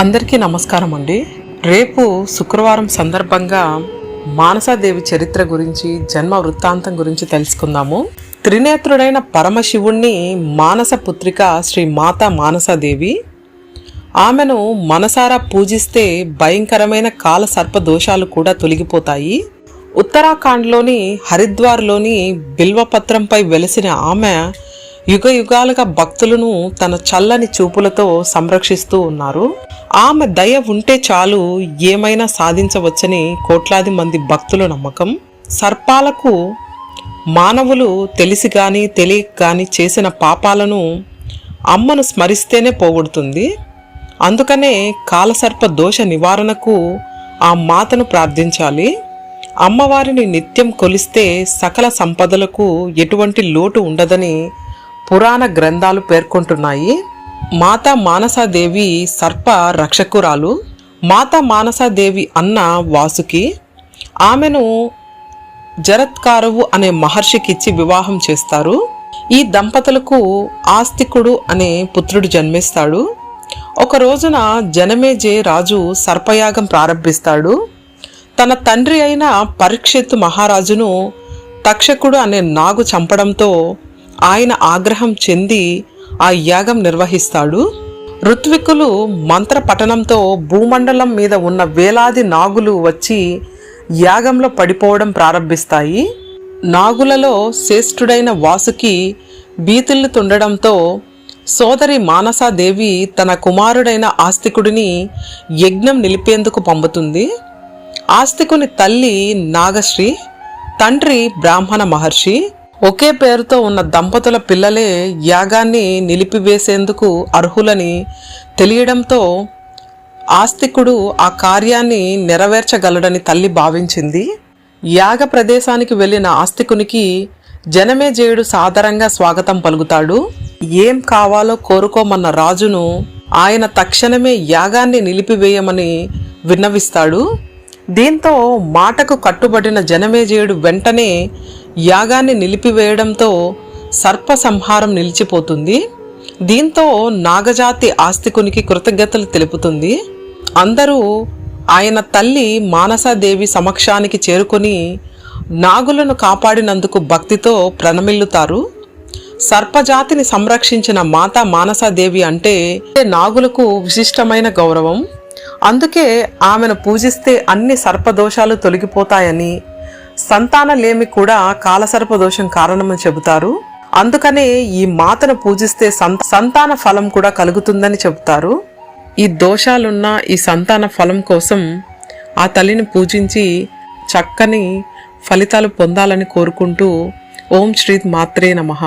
అందరికీ నమస్కారం అండి. రేపు శుక్రవారం సందర్భంగా మానసాదేవి చరిత్ర గురించి జన్మ వృత్తాంతం గురించి తెలుసుకుందాము. త్రినేత్రుడైన పరమశివుణ్ణి మానస పుత్రిక శ్రీ మాతా మానసాదేవి. ఆమెను మనసారా పూజిస్తే భయంకరమైన కాల సర్ప దోషాలు కూడా తొలగిపోతాయి. ఉత్తరాఖండ్లోని హరిద్వార్లోని బిల్వపత్రంపై వెలిసిన ఆమె యుగ యుగాలుగా భక్తులను తన చల్లని చూపులతో సంరక్షిస్తూ ఉన్నారు. ఆమె దయ ఉంటే చాలు ఏమైనా సాధించవచ్చని కోట్లాది మంది భక్తుల నమ్మకం. సర్పాలకు మానవులు తెలిసి కానీ తెలియక కానీ చేసిన పాపాలను అమ్మను స్మరిస్తేనే పోగొడుతుంది. అందుకనే కాలసర్ప దోష నివారణకు ఆ మాతను ప్రార్థించాలి. అమ్మవారిని నిత్యం కొలిస్తే సకల సంపదలకు ఎటువంటి లోటు ఉండదని పురాణ గ్రంథాలు పేర్కొంటున్నాయి. మాతా మానసాదేవి సర్ప రక్షకురాలు. మాతా మానసాదేవి అన్న వాసుకి ఆమెను జరత్కారువు అనే మహర్షికిచ్చి వివాహం చేస్తారు. ఈ దంపతులకు ఆస్తికుడు అనే పుత్రుడు జన్మిస్తాడు. ఒక రోజున జనమేజే రాజు సర్పయాగం ప్రారంభిస్తాడు. తన తండ్రి అయిన పరీక్షిత్తు మహారాజును తక్షకుడు అనే నాగు చంపడంతో ఆయన ఆగ్రహం చెంది ఆ యాగం నిర్వహిస్తాడు. ఋత్వికులు మంత్ర పఠనంతో భూమండలం మీద ఉన్న వేలాది నాగులు వచ్చి యాగంలో పడిపోవడం ప్రారంభిస్తాయి. నాగులలో శ్రేష్ఠుడైన వాసుకి బీతిల్లు తుండడంతో సోదరి మానసాదేవి తన కుమారుడైన ఆస్తికుడిని యజ్ఞం నిలిపేందుకు పంపుతుంది. ఆస్తికుని తల్లి నాగశ్రీ తండ్రి బ్రాహ్మణ మహర్షి ఒకే పేరుతో ఉన్న దంపతుల పిల్లలే యాగాన్ని నిలిపివేసేందుకు అర్హులని తెలియడంతో ఆస్తికుడు ఆ కార్యాన్ని నెరవేర్చగలడని తల్లి భావించింది. యాగ ప్రదేశానికి వెళ్ళిన ఆస్తికునికి జనమేజయుడు సాదరంగా స్వాగతం పలుకుతాడు. ఏం కావాలో కోరుకోమన్న రాజును ఆయన తక్షణమే యాగాన్ని నిలిపివేయమని విన్నవిస్తాడు. దీంతో మాటకు కట్టుబడిన జనమేజయుడు వెంటనే యాగాన్ని నిలిపివేయడంతో సర్ప సంహారం నిలిచిపోతుంది. దీంతో నాగజాతి ఆస్తికునికి కృతజ్ఞతలు తెలుపుతుంది. అందరూ ఆయన తల్లి మానసాదేవి సమక్షానికి చేరుకొని నాగులను కాపాడినందుకు భక్తితో ప్రణమిల్లుతారు. సర్పజాతిని సంరక్షించిన మాత మానసాదేవి అంటే నాగులకు విశిష్టమైన గౌరవం. అందుకే ఆమెను పూజిస్తే అన్ని సర్పదోషాలు తొలగిపోతాయని సంతానలేమి కూడా కాలసర్పదోషం కారణమని చెబుతారు. అందుకనే ఈ మాతను పూజిస్తే సంత సంతాన ఫలం కూడా కలుగుతుందని చెబుతారు. ఈ దోషాలున్న ఈ సంతాన ఫలం కోసం ఆ తల్లిని పూజించి చక్కని ఫలితాలు పొందాలని కోరుకుంటూ ఓం శ్రీ మాత్రే నమః.